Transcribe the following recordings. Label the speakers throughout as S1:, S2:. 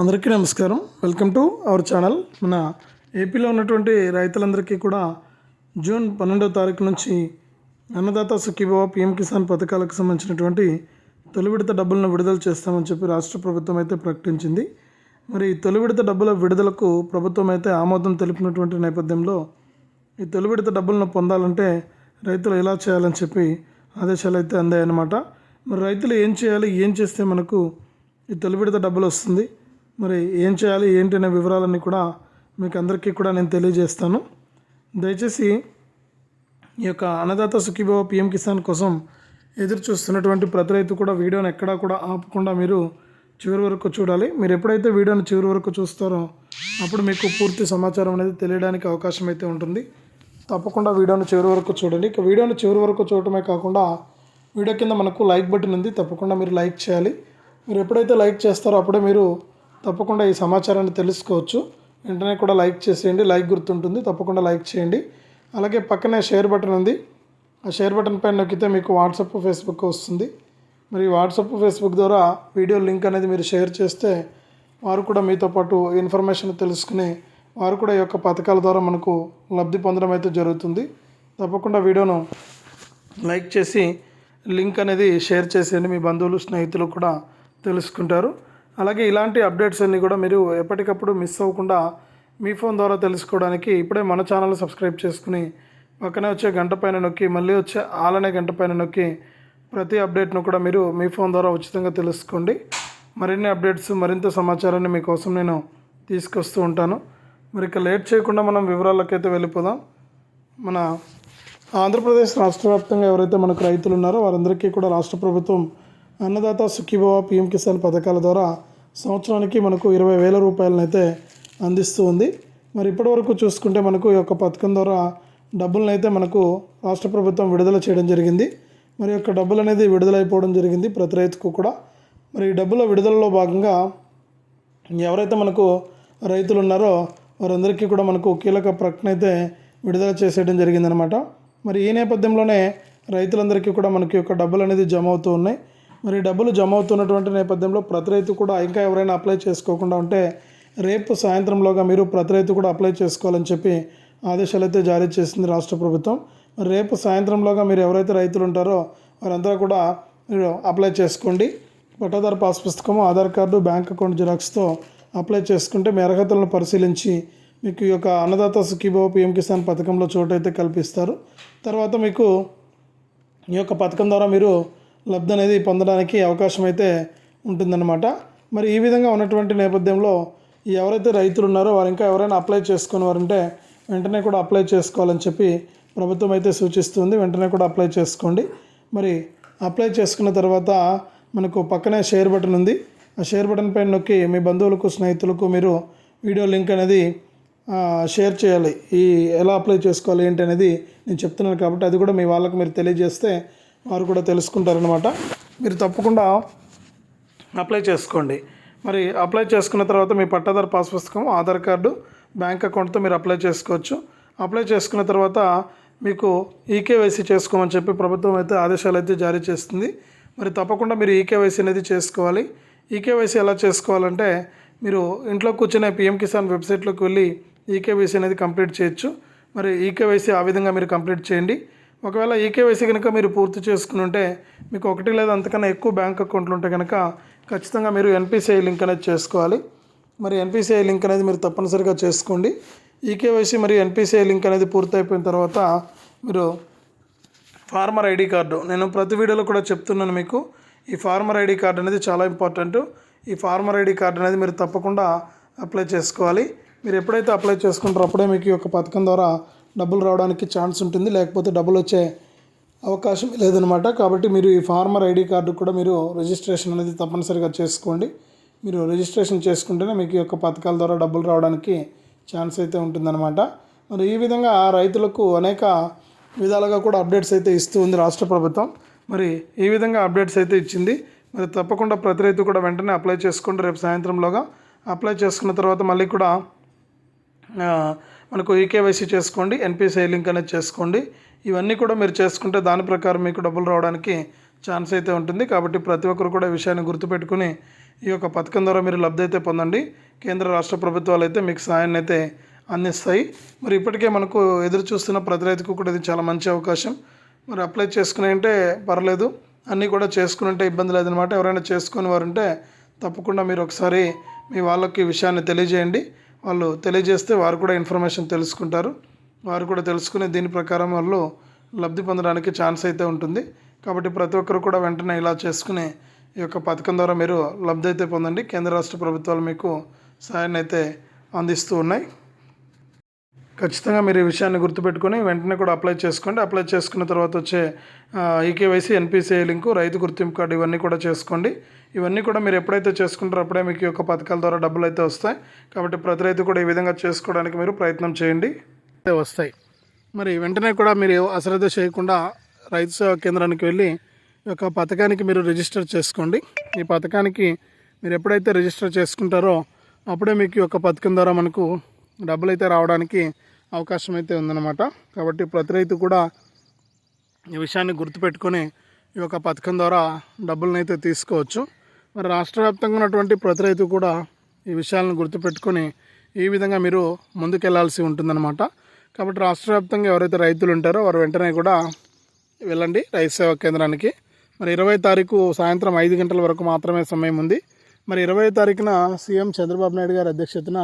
S1: అందరికీ నమస్కారం. Welcome to our channel మన ఏపీలో ఉన్నటువంటి రైతులందరికీ కూడా జూన్ పన్నెండవ తారీఖు నుంచి అన్నదాత సుఖీభవ పిఎం కిసాన్ పథకాలకు సంబంధించినటువంటి తొలి విడత డబ్బులను విడుదల చేస్తామని చెప్పి రాష్ట్ర ప్రభుత్వం అయితే ప్రకటించింది. మరి ఈ తొలి విడత డబ్బుల విడుదలకు ప్రభుత్వం అయితే ఆమోదం తెలిపినటువంటి నేపథ్యంలో ఈ తొలి విడత డబ్బులను పొందాలంటే రైతులు ఎలా చేయాలని చెప్పి ఆదేశాలు అయితే అందాయన్నమాట. మరి రైతులు ఏం చేయాలి ఏం చేస్తే మనకు ఈ తొలి విడత డబ్బులు వస్తుంది? మరి ఏం చేయాలి ఏంటి అనే వివరాలన్నీ కూడా మీకు అందరికీ కూడా నేను తెలియజేస్తాను. దయచేసి ఈ యొక్క అన్నదాత సుఖీభవ పిఎం కిసాన్ కోసం ఎదురు చూస్తున్నటువంటి ప్రతి రైతు కూడా వీడియోని ఎక్కడా కూడా ఆపకుండా మీరు చివరి వరకు చూడాలి. మీరు ఎప్పుడైతే వీడియోని చివరి వరకు చూస్తారో అప్పుడు మీకు పూర్తి సమాచారం అనేది తెలియడానికి అవకాశం అయితే ఉంటుంది. తప్పకుండా వీడియోని చివరి వరకు చూడండి. ఇక వీడియోని చివరి వరకు చూడటమే కాకుండా వీడియో కింద మనకు లైక్ బటన్ ఉంది. తప్పకుండా మీరు లైక్ చేయాలి. మీరు ఎప్పుడైతే లైక్ చేస్తారో అప్పుడే మీరు తప్పకుండా ఈ సమాచారాన్ని తెలుసుకోవచ్చు. వెంటనే కూడా లైక్ చేసేయండి. లైక్ గుర్తుంటుంది. తప్పకుండా లైక్ చేయండి. అలాగే పక్కనే షేర్ బటన్ ఉంది. ఆ షేర్ బటన్ పైన నొక్కితే మీకు వాట్సాప్ ఫేస్బుక్ వస్తుంది. మరి వాట్సాప్ ఫేస్బుక్ ద్వారా వీడియో లింక్ అనేది మీరు షేర్ చేస్తే వారు కూడా మీతో పాటు ఇన్ఫర్మేషన్ తెలుసుకుని వారు కూడా ఈ యొక్క పథకాల ద్వారా మనకు లబ్ధి పొందడం అయితే జరుగుతుంది. తప్పకుండా వీడియోను లైక్ చేసి లింక్ అనేది షేర్ చేసేయండి. మీ బంధువులు స్నేహితులు కూడా తెలుసుకుంటారు. అలాగే ఇలాంటి అప్డేట్స్ అన్నీ కూడా మీరు ఎప్పటికప్పుడు మిస్ అవ్వకుండా మీ ఫోన్ ద్వారా తెలుసుకోవడానికి ఇప్పుడే మన ఛానల్ సబ్స్క్రైబ్ చేసుకుని పక్కనే వచ్చే గంట పైన నొక్కి మళ్ళీ వచ్చే ఆలనే గంట పైన నొక్కి ప్రతి అప్డేట్ను కూడా మీరు మీ ఫోన్ ద్వారా ఉచితంగా తెలుసుకోండి. మరిన్ని అప్డేట్స్ మరింత సమాచారాన్ని మీకోసం నేను తీసుకొస్తూ ఉంటాను. మరి ఇక లేట్ చేయకుండా మనం వివరాలకైతే వెళ్ళిపోదాం. మన ఆంధ్రప్రదేశ్ రాష్ట్ర వ్యాప్తంగా ఎవరైతే మనకు రైతులు ఉన్నారో వారందరికీ కూడా రాష్ట్ర ప్రభుత్వం అన్నదాత సుఖీభవ పిఎం కిసాన్ పథకాల ద్వారా సంవత్సరానికి మనకు ఇరవై వేల రూపాయలనైతే అందిస్తూ ఉంది. మరి ఇప్పటివరకు చూసుకుంటే మనకు ఈ యొక్క పథకం ద్వారా డబ్బులనైతే మనకు రాష్ట్ర ప్రభుత్వం విడుదల చేయడం జరిగింది. మరి యొక్క డబ్బులు అనేది విడుదలైపోవడం జరిగింది ప్రతి రైతుకు కూడా. మరి ఈ డబ్బుల విడుదలలో భాగంగా ఎవరైతే మనకు రైతులు ఉన్నారో వారందరికీ కూడా మనకు కీలక ప్రకటన అయితే విడుదల చేసేయడం జరిగిందనమాట. మరి ఈ నేపథ్యంలోనే రైతులందరికీ కూడా మనకి యొక్క డబ్బులు అనేది జమ అవుతూ ఉన్నాయి. మరి డబ్బులు జమ అవుతున్నటువంటి నేపథ్యంలో ప్రతి రైతు కూడా ఇంకా ఎవరైనా అప్లై చేసుకోకుండా ఉంటే రేపు సాయంత్రంలోగా మీరు ప్రతి రైతు కూడా అప్లై చేసుకోవాలని చెప్పి ఆదేశాలు అయితే జారీ చేసింది రాష్ట్ర ప్రభుత్వం. మరి రేపు సాయంత్రంలోగా మీరు ఎవరైతే రైతులు ఉంటారో వారందరూ కూడా మీరు అప్లై చేసుకోండి. పట్టాదారు పాస్ పుస్తకము ఆధార్ కార్డు బ్యాంక్ అకౌంట్ జిరాక్స్తో అప్లై చేసుకుంటే మీ అర్హతలను పరిశీలించి మీకు ఈ యొక్క అన్నదాత సుఖీభావ పిఎం కిసాన్ పథకంలో చోటు అయితే కల్పిస్తారు. తర్వాత మీకు ఈ యొక్క పథకం ద్వారా మీరు లబ్ధి అనేది పొందడానికి అవకాశం అయితే ఉంటుందన్నమాట. మరి ఈ విధంగా ఉన్నటువంటి నేపథ్యంలో ఎవరైతే రైతులు ఉన్నారో వారు ఇంకా ఎవరైనా అప్లై చేసుకుని వారంటే వెంటనే కూడా అప్లై చేసుకోవాలని చెప్పి ప్రభుత్వం అయితే సూచిస్తుంది. వెంటనే కూడా అప్లై చేసుకోండి. మరి అప్లై చేసుకున్న తర్వాత మనకు పక్కనే షేర్ బటన్ ఉంది. ఆ షేర్ బటన్ పైన నొక్కి మీ బంధువులకు స్నేహితులకు మీరు వీడియో లింక్ అనేది షేర్ చేయాలి. ఈ ఎలా అప్లై చేసుకోవాలి ఏంటి అనేది నేను చెప్తున్నాను కాబట్టి అది కూడా మీ వాళ్ళకు మీరు తెలియజేస్తే వారు కూడా తెలుసుకుంటారనమాట మీరు తప్పకుండా అప్లై చేసుకోండి. మరి అప్లై చేసుకున్న తర్వాత మీ పట్టాదారు పాస్ పుస్తకం ఆధార్ కార్డు బ్యాంక్ అకౌంట్తో మీరు అప్లై చేసుకోవచ్చు. అప్లై చేసుకున్న తర్వాత మీకు ఈకేవైసీ చేసుకోమని చెప్పి ప్రభుత్వం అయితే ఆదేశాలు అయితే జారీ చేస్తుంది. మరి తప్పకుండా మీరు ఈకేవైసీ అనేది చేసుకోవాలి. ఈకేవైసీ ఎలా చేసుకోవాలంటే మీరు ఇంట్లో కూర్చునే పిఎం కిసాన్ వెబ్సైట్లోకి వెళ్ళి ఈకేవైసీ అనేది కంప్లీట్ చేయొచ్చు. మరి ఈకేవైసీ ఆ విధంగా మీరు కంప్లీట్ చేయండి. ఒకవేళ ఈకేవైసీ కనుక మీరు పూర్తి చేసుకుని ఉంటే మీకు ఒకటి లేదా అంతకన్నా ఎక్కువ బ్యాంక్ అకౌంట్లు ఉంటే కనుక ఖచ్చితంగా మీరు ఎన్పిసిఐ లింక్ అనేది చేసుకోవాలి. మరి ఎన్పిసిఐ లింక్ అనేది మీరు తప్పనిసరిగా చేసుకోండి. ఈకేవైసీ మరియు ఎన్పిసిఐ లింక్ అనేది పూర్తి అయిపోయిన తర్వాత మీరు ఫార్మర్ ఐడి కార్డు నేను ప్రతి వీడియోలో కూడా చెప్తున్నాను మీకు ఈ ఫార్మర్ ఐడి కార్డు అనేది చాలా ఇంపార్టెంట్. ఈ ఫార్మర్ ఐడి కార్డు అనేది మీరు తప్పకుండా అప్లై చేసుకోవాలి. మీరు ఎప్పుడైతే అప్లై చేసుకుంటారో అప్పుడే మీకు ఈ యొక్క పథకం ద్వారా డబ్బులు రావడానికి ఛాన్స్ ఉంటుంది లేకపోతే డబ్బులు వచ్చే అవకాశం లేదనమాట కాబట్టి మీరు ఈ ఫార్మర్ ఐడి కార్డు కూడా మీరు రిజిస్ట్రేషన్ అనేది తప్పనిసరిగా చేసుకోండి. మీరు రిజిస్ట్రేషన్ చేసుకుంటేనే మీకు ఈ యొక్క పథకాల ద్వారా డబ్బులు రావడానికి ఛాన్స్ అయితే ఉంటుందన్నమాట. మరి ఈ విధంగా రైతులకు అనేక విధాలుగా కూడా అప్డేట్స్ అయితే ఇస్తూ ఉంది రాష్ట్ర ప్రభుత్వం. మరి ఈ విధంగా అప్డేట్స్ అయితే ఇచ్చింది. మరి తప్పకుండా ప్రతి రైతు కూడా వెంటనే అప్లై చేసుకోండి. రేపు సాయంత్రంలోగా అప్లై చేసుకున్న తర్వాత మళ్ళీ కూడా మనకు ఈకేవైసీ చేసుకోండి ఎన్పిసిఐ లింక్ అనేది చేసుకోండి. ఇవన్నీ కూడా మీరు చేసుకుంటే దాని ప్రకారం మీకు డబ్బులు రావడానికి ఛాన్స్ అయితే ఉంటుంది. కాబట్టి ప్రతి ఒక్కరు కూడా ఈ విషయాన్ని గుర్తుపెట్టుకుని ఈ యొక్క పథకం ద్వారా మీరు లబ్ధి అయితే పొందండి. కేంద్ర రాష్ట్ర ప్రభుత్వాలు అయితే మీకు సహాయాన్ని అయితే అందిస్తాయి. మరి ఇప్పటికే మనకు ఎదురు చూస్తున్న ప్రతి రైతుకు కూడా ఇది చాలా మంచి అవకాశం. మరి అప్లై చేసుకుని అంటే పర్లేదు. అన్నీ కూడా చేసుకుని ఉంటే ఇబ్బంది లేదనమాట ఎవరైనా చేసుకుని వారు ఉంటే తప్పకుండా మీరు ఒకసారి మీ వాళ్ళకి విషయాన్ని తెలియజేయండి. వాళ్ళు తెలియజేస్తే వారు కూడా ఇన్ఫర్మేషన్ తెలుసుకుంటారు. వారు కూడా తెలుసుకుని దీని ప్రకారం వాళ్ళు లబ్ధి పొందడానికి ఛాన్స్ అయితే ఉంటుంది. కాబట్టి ప్రతి ఒక్కరు కూడా వెంటనే ఇలా చేసుకుని ఈ యొక్క పథకం ద్వారా మీరు లబ్ధి అయితే పొందండి. కేంద్ర రాష్ట్ర ప్రభుత్వాలు మీకు సహాయాన్ని అయితే అందిస్తూ ఉన్నాయి. ఖచ్చితంగా మీరు ఈ విషయాన్ని గుర్తుపెట్టుకొని వెంటనే కూడా అప్లై చేసుకోండి. అప్లై చేసుకున్న తర్వాత వచ్చే ఈకేవైసీ ఎన్పిసిఐ లింకు రైతు గుర్తింపు కార్డు ఇవన్నీ కూడా చేసుకోండి. ఇవన్నీ కూడా మీరు ఎప్పుడైతే చేసుకుంటారో అప్పుడే మీకు ఈ యొక్క పథకాల ద్వారా డబ్బులు అయితే వస్తాయి. కాబట్టి ప్రతి రైతు కూడా ఈ విధంగా చేసుకోవడానికి మీరు ప్రయత్నం చేయండి. అయితే వస్తాయి. మరి వెంటనే కూడా మీరు అశ్రద్ధ చేయకుండా రైతు సేవా కేంద్రానికి వెళ్ళి ఈ యొక్క పథకానికి మీరు రిజిస్టర్ చేసుకోండి. ఈ పథకానికి మీరు ఎప్పుడైతే రిజిస్టర్ చేసుకుంటారో అప్పుడే మీకు ఈ యొక్క పథకం ద్వారా మనకు డబ్బులు అయితే రావడానికి అవకాశం అయితే ఉందన్నమాట. కాబట్టి ప్రతి రైతు కూడా ఈ విషయాన్ని గుర్తుపెట్టుకొని ఈ యొక్క పథకం ద్వారా డబ్బులను అయితే తీసుకోవచ్చు. మరి రాష్ట్ర వ్యాప్తంగా ఉన్నటువంటి ప్రతి రైతు కూడా ఈ విషయాలను గుర్తుపెట్టుకొని ఈ విధంగా మీరు ముందుకెళ్ళాల్సి ఉంటుందన్నమాట. కాబట్టి రాష్ట్ర వ్యాప్తంగా ఎవరైతే రైతులు ఉంటారో వారు వెంటనే కూడా వెళ్ళండి రైతు సేవా కేంద్రానికి. మరి ఇరవై తారీఖు సాయంత్రం ఐదు గంటల వరకు మాత్రమే సమయం ఉంది. మరి ఇరవై తారీఖున సీఎం చంద్రబాబు నాయుడు గారి అధ్యక్షతన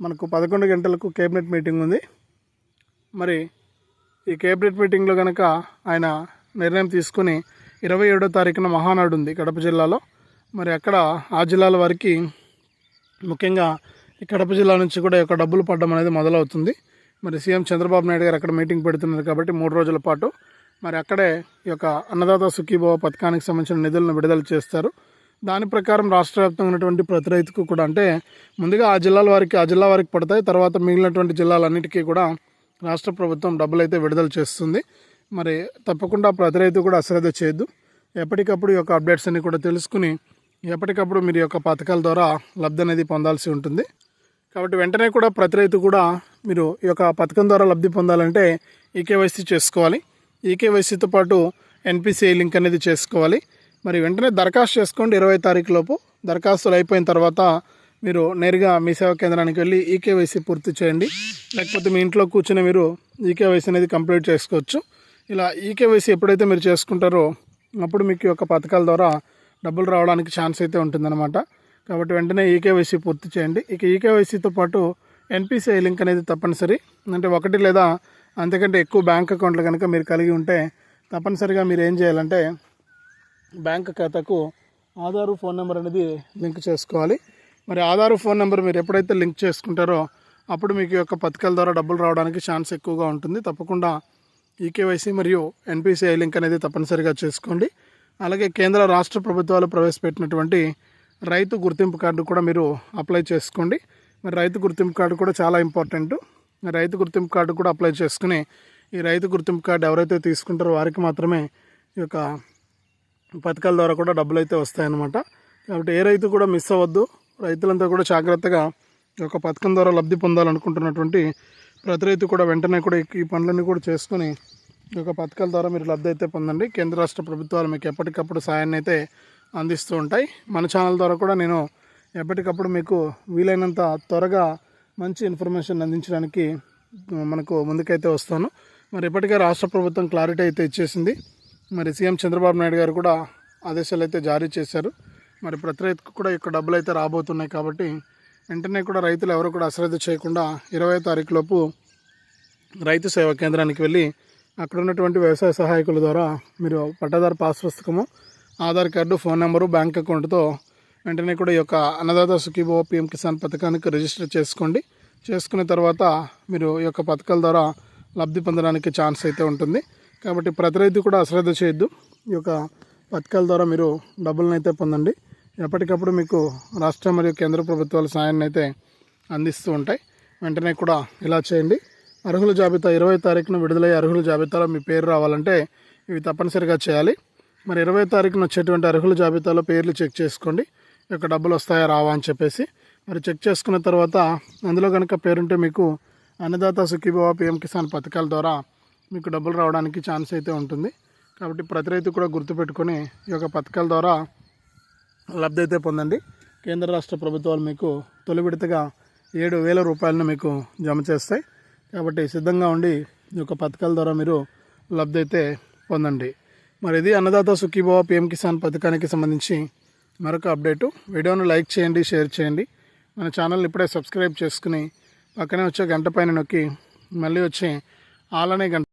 S1: మనకు పదకొండు గంటలకు కేబినెట్ మీటింగ్ ఉంది. మరి ఈ కేబినెట్ మీటింగ్లో కనుక ఆయన నిర్ణయం తీసుకుని ఇరవై ఏడో తారీఖున మహానాడు ఉంది కడప జిల్లాలో. మరి అక్కడ ఆ జిల్లాల వారికి ముఖ్యంగా ఈ కడప జిల్లా నుంచి కూడా యొక్క డబ్బులు పడడం అనేది మొదలవుతుంది. మరి సీఎం చంద్రబాబు నాయుడు గారు అక్కడ మీటింగ్ పెడుతున్నారు కాబట్టి మూడు రోజుల పాటు మరి అక్కడే ఈ యొక్క అన్నదాత సుఖీభవ పథకానికి సంబంధించిన నిధులను విడుదల చేస్తారు. దాని ప్రకారం రాష్ట్ర వ్యాప్తంగా ఉన్నటువంటి ప్రతి రైతుకు కూడా అంటే ముందుగా ఆ జిల్లాల వారికి ఆ జిల్లా వారికి పడతాయి. తర్వాత మిగిలినటువంటి జిల్లాలన్నిటికీ కూడా రాష్ట్ర ప్రభుత్వం డబ్బులు అయితే విడుదల చేస్తుంది. మరి తప్పకుండా ప్రతి రైతు కూడా అశ్రద్ధ చేయొద్దు. ఎప్పటికప్పుడు ఈ యొక్క అప్డేట్స్ అన్ని కూడా తెలుసుకుని ఎప్పటికప్పుడు మీరు యొక్క పథకాల ద్వారా లబ్ధి అనేది పొందాల్సి ఉంటుంది. కాబట్టి వెంటనే కూడా ప్రతి రైతు కూడా మీరు ఈ యొక్క పథకం ద్వారా లబ్ధి పొందాలంటే ఈకేవైసీ చేసుకోవాలి. ఈకేవైసీతో పాటు ఎన్పిసిఐ లింక్ అనేది చేసుకోవాలి. మరి వెంటనే దరఖాస్తు చేసుకోండి ఇరవై తారీఖు లోపు. దరఖాస్తులు అయిపోయిన తర్వాత మీరు నేరుగా మీ సేవా కేంద్రానికి వెళ్ళి ఈకేవైసీ పూర్తి చేయండి. లేకపోతే మీ ఇంట్లో కూర్చొని మీరు ఈకేవైసీ అనేది కంప్లీట్ చేసుకోవచ్చు. ఇలా ఈకేవైసీ ఎప్పుడైతే మీరు చేసుకుంటారో అప్పుడు మీకు ఈ యొక్క పథకాల ద్వారా డబ్బులు రావడానికి ఛాన్స్ అయితే ఉంటుందన్నమాట. కాబట్టి వెంటనే ఈకేవైసీ పూర్తి చేయండి. ఇక ఈకేవైసీతో పాటు ఎన్పిసిఐ లింక్ అనేది తప్పనిసరి. అంటే ఒకటి లేదా అంతకంటే ఎక్కువ బ్యాంక్ అకౌంట్లు కనుక మీరు కలిగి ఉంటే తప్పనిసరిగా మీరు ఏం చేయాలంటే బ్యాంక్ ఖాతాకు ఆధారు ఫోన్ నెంబర్ అనేది లింక్ చేసుకోవాలి. మరి ఆధారు ఫోన్ నెంబర్ మీరు ఎప్పుడైతే లింక్ చేసుకుంటారో అప్పుడు మీకు యొక్క పథకాల ద్వారా డబ్బులు రావడానికి ఛాన్స్ ఎక్కువగా ఉంటుంది. తప్పకుండా ఈకేవైసీ మరియు ఎన్పిసిఐ లింక్ అనేది తప్పనిసరిగా చేసుకోండి. అలాగే కేంద్ర రాష్ట్ర ప్రభుత్వాలు ప్రవేశపెట్టినటువంటి రైతు గుర్తింపు కార్డు కూడా మీరు అప్లై చేసుకోండి. మరి రైతు గుర్తింపు కార్డు కూడా చాలా ఇంపార్టెంట్. రైతు గుర్తింపు కార్డు కూడా అప్లై చేసుకుని ఈ రైతు గుర్తింపు కార్డు ఎవరైతే తీసుకుంటారో వారికి మాత్రమే ఈ యొక్క పథకాల ద్వారా కూడా డబ్బులు అయితే వస్తాయన్నమాట. కాబట్టి ఏ రైతు కూడా మిస్ అవ్వద్దు. రైతులంతా కూడా జాగ్రత్తగా ఈ యొక్క పథకం ద్వారా లబ్ధి పొందాలనుకుంటున్నటువంటి ప్రతి రైతు కూడా వెంటనే కూడా ఈ పనులన్నీ కూడా చేసుకొని ఈ యొక్క పథకాల ద్వారా మీరు లబ్ధి అయితే పొందండి. కేంద్ర రాష్ట్ర ప్రభుత్వాలు మీకు ఎప్పటికప్పుడు సాయాన్ని అయితే అందిస్తూ ఉంటాయి. మన ఛానల్ ద్వారా కూడా నేను ఎప్పటికప్పుడు మీకు వీలైనంత త్వరగా మంచి ఇన్ఫర్మేషన్ అందించడానికి మనకు ముందుకైతే వస్తాను. మరి ఇప్పటికే రాష్ట్ర ప్రభుత్వం క్లారిటీ అయితే ఇచ్చేసింది. మరి సీఎం చంద్రబాబు నాయుడు గారు కూడా ఆదేశాలు అయితే జారీ చేశారు. మరి ప్రతి రైతుకు కూడా ఇక్కడ డబ్బులు అయితే రాబోతున్నాయి కాబట్టి వెంటనే కూడా రైతులు ఎవరు కూడా అశ్రద్ధ చేయకుండా ఇరవై తారీఖు లోపు రైతు సేవా కేంద్రానికి వెళ్ళి అక్కడ ఉన్నటువంటి వ్యవసాయ సహాయకుల ద్వారా మీరు పట్టాదారు పాస్ పుస్తకము Aadhaar card phone number bank అకౌంట్తో వెంటనే కూడా ఈ యొక్క అన్నదాత సుఖీభవ పిఎం కిసాన్ పథకానికి రిజిస్టర్ చేసుకోండి. చేసుకున్న తర్వాత మీరు ఈ యొక్క పథకాల ద్వారా లబ్ధి పొందడానికి ఛాన్స్ అయితే ఉంటుంది. కాబట్టి ప్రతి రైతు కూడా అశ్రద్ధ చేయొద్దు. ఈ యొక్క పథకాల ద్వారా మీరు డబ్బులను అయితే పొందండి. ఎప్పటికప్పుడు మీకు రాష్ట్ర మరియు కేంద్ర ప్రభుత్వాల సాయాన్ని అయితే అందిస్తూ ఉంటాయి. వెంటనే కూడా ఇలా చేయండి. అర్హుల జాబితా ఇరవై తారీఖున విడుదలయ్యే అర్హుల జాబితాలో మీ పేరు రావాలంటే ఇవి తప్పనిసరిగా చేయాలి. మరి ఇరవై తారీఖున వచ్చేటువంటి అర్హుల జాబితాలో పేర్లు చెక్ చేసుకోండి. యొక్క డబ్బులు వస్తాయా రావా అని చెప్పేసి. మరి చెక్ చేసుకున్న తర్వాత అందులో కనుక పేరుంటే మీకు అన్నదాత సుఖీభవ పిఎం కిసాన్ పథకాల ద్వారా మీకు డబ్బులు రావడానికి ఛాన్స్ అయితే ఉంటుంది. కాబట్టి ప్రతి రైతు కూడా గుర్తుపెట్టుకొని ఈ యొక్క పథకాల ద్వారా లబ్ధి అయితే పొందండి. కేంద్ర రాష్ట్ర ప్రభుత్వాలు మీకు తొలి విడతగా ఏడు వేల రూపాయలను మీకు జమ చేస్తాయి. కాబట్టి సిద్ధంగా ఉండి ఈ యొక్క పథకాల ద్వారా మీరు లబ్ధి అయితే పొందండి. మరి ఇది అన్నదాత సుఖీభావ పిఎం కిసాన్ పథకానికి సంబంధించి మరొక అప్డేటు. వీడియోను లైక్ చేయండి షేర్ చేయండి. మన ఛానల్ ఇప్పుడే సబ్స్క్రైబ్ చేసుకుని పక్కనే వచ్చే గంట పైన నొక్కి మళ్ళీ వచ్చే ఆలనే గంట